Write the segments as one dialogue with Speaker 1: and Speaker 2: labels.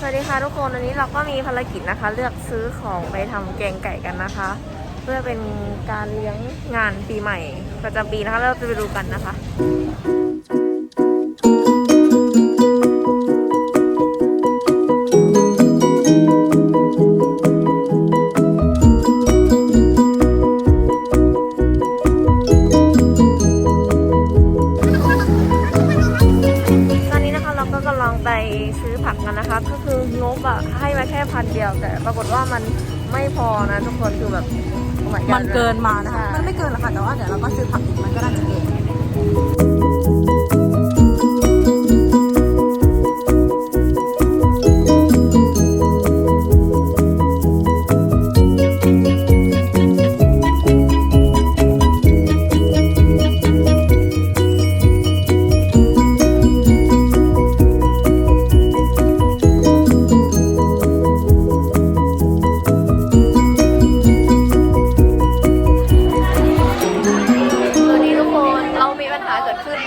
Speaker 1: สวัสดีค่ะทุกคนวันนี้เราก็มีภารกิจนะคะ เลือกซื้อของไปทำแกงไก่กันนะคะ เพื่อเป็นการเลี้ยงงานปีใหม่ประจำปีนะคะแล้วเราจะไปดูกันนะคะ ผักกันนะคะ ก็คืองบอะให้มาแค่พันเดียวแต่ปรากฏว่ามันไม่พอนะทุกคนคือแบบ oh my god
Speaker 2: มันเกินมานะคะ
Speaker 1: ใช่
Speaker 2: มันไม่เกินหรอกค่ะ แต่ว่าเดี๋ยวเราก็ซื้อผักอีกมันก็น่าจะเกิน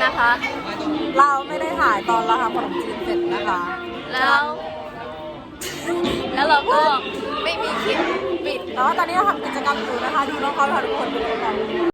Speaker 1: นนะคะ
Speaker 2: เราไม่ได้ถ่ายตอนเราทำขนมจีนเสร็จนะคะ
Speaker 1: แล้ว แล้วเราก็ไม่มีคลิปปิด
Speaker 2: แต่ว่าตอนนี้เราทำกิจกรรมอยู่นะคะ ดูน้องเขาทำทุกคนดูกัน